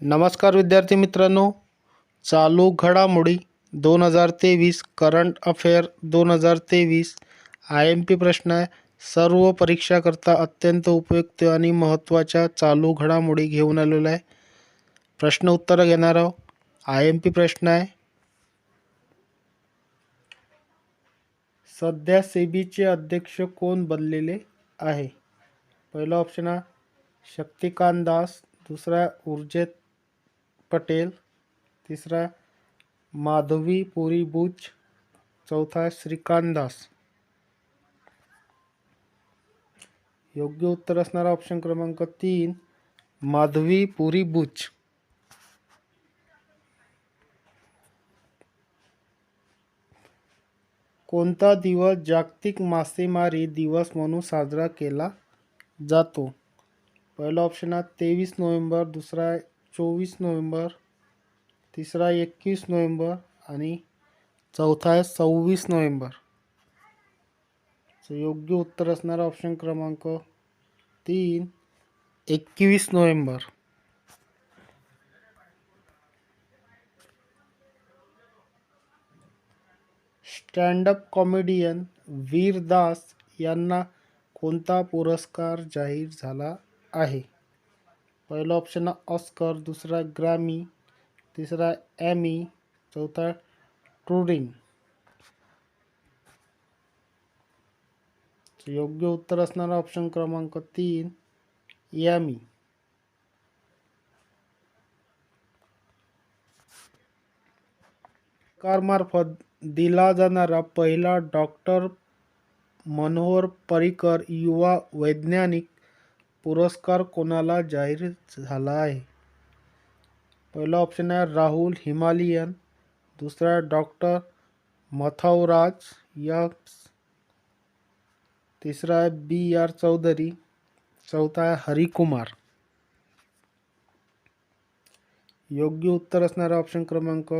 नमस्कार विद्यार्थी मित्रांनो. चालू घडामोडी दोन हजार तेवीस करंट अफेअर दोन हजार तेवीस. आय एम पी प्रश्न आहे. सर्व परीक्षाकरता अत्यंत उपयुक्त आणि महत्त्वाच्या चालू घडामोडी घेऊन आलेलो आहे. प्रश्न उत्तरं घेणार आहोत. आय एम पी प्रश्न आहे. सध्या सेबीचे अध्यक्ष कोण बनलेले आहे? पहिला ऑप्शन आहे. शक्तिकांत दास. दुसरा ऊर्जेत पटेल. तिसरा माधवी पुरी बुच. चौथा श्रीकांत दास. योग्य उत्तर असणारा ऑप्शन क्रमांक तीन माधवी पुरी बुच. कोणता दिवस जागतिक मासेमारी दिवस म्हणून साजरा केला जातो? पहिला ऑप्शन आहे तेवीस नोव्हेंबर दुसरा आहे चोवीस नोव्हेंबर तिसरा एकवीस नोव्हेंबर आणि चौथा आहे सव्वीस नोव्हेंबर. योग्य उत्तर असणारा ऑप्शन क्रमांक तीन एकवीस November. Stand up comedian Vir Das यांना कोणता पुरस्कार जाहीर झाला आहे? पहिला ऑप्शन ऑस्कर दुसरा ग्रॅमी तिसरा ॲमी चौथा ट्रुडिंग योग्य उत्तर असणारा ऑप्शन क्रमांक तीन यामी सरकारमार्फत दिला जाणारा पहिला डॉक्टर मनोहर पर्रिकर युवा वैज्ञानिक पुरस्कार कोणाला जाहीर आहे? पहिला ऑप्शन आहे राहुल हिमालयन. दुसरा डॉक्टर मथावराज यक्स तिसरा आहे बी आर चौधरी. चौथा आहे हरिकुमार. योग्य उत्तर ऑप्शन क्रमांक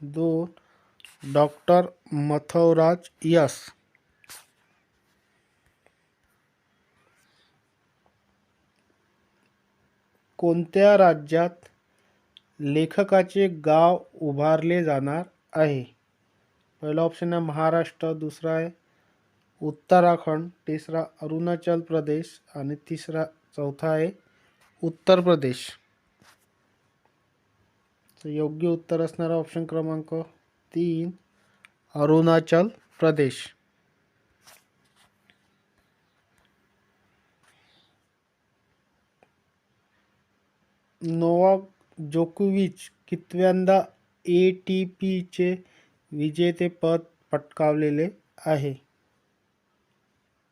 दोन डॉक्टर मथवराज यस कोणत्या राज्यात लेखकाचे गाव उभारले जाणार आहे? पहिला ऑप्शन आहे महाराष्ट्र दुसरा आहे उत्तराखंड तिसरा अरुणाचल प्रदेश आणि तिसरा चौथा आहे उत्तर प्रदेश. योग्य उत्तर असणारा ऑप्शन क्रमांक तीन अरुणाचल प्रदेश. नोवाक जोकोविच कितव्यांदा ए टी पीचे विजेतेपद पटकावलेले आहे.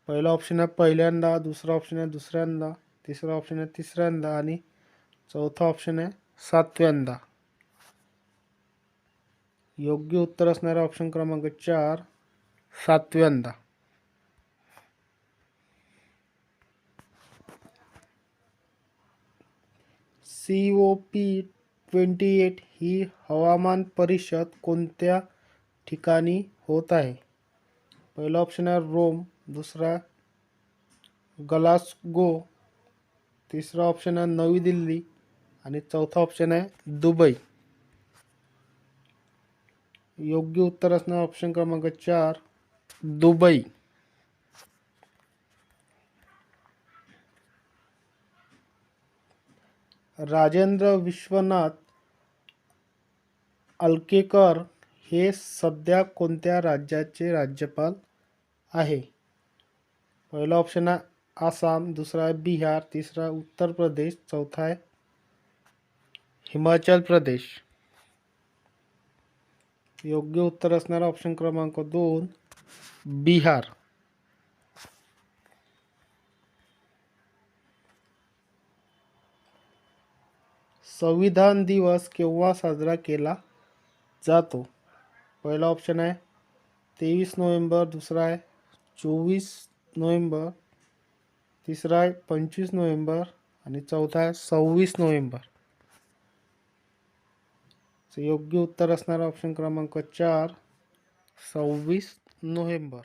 पहिला ऑप्शन आहे पहिल्यांदा दुसरा ऑप्शन आहे दुसऱ्यांदा तिसरा ऑप्शन आहे तिसऱ्यांदा आणि चौथा ऑप्शन आहे सातव्यांदा. योग्य उत्तर असणारा ऑप्शन क्रमांक चार सातव्यांदा. C O P twenty eight ही हवामान परिषद कोणत्या ठिकाणी होत आहे? पहिला ऑप्शन आहे रोम, दुसरा गलासगो, तिसरा ऑप्शन आहे नवी दिल्ली आणि चौथा ऑप्शन आहे दुबई. योग्य उत्तर असणार ऑप्शन क्रमांक चार, दुबई. राजेंद्र विश्वनाथ अलकेकर हे सध्या कोणत्या राज्याचे राज्यपाल आहे? पहिला ऑप्शन आहे आसाम दुसरा आहे बिहार तिसरा उत्तर प्रदेश चौथा आहे हिमाचल प्रदेश. योग्य उत्तर असणारा ऑप्शन क्रमांक दोन बिहार. संविधान दिवस केव्हा साजरा केला जातो? पहिला ऑप्शन आहे तेवीस नोव्हेंबर. दुसरा आहे चोवीस नोव्हेंबर. तिसरा आहे पंचवीस नोव्हेंबर. आणि चौथा आहे सव्वीस नोव्हेंबर. योग्य उत्तर असणारा ऑप्शन क्रमांक चार सव्वीस नोव्हेंबर.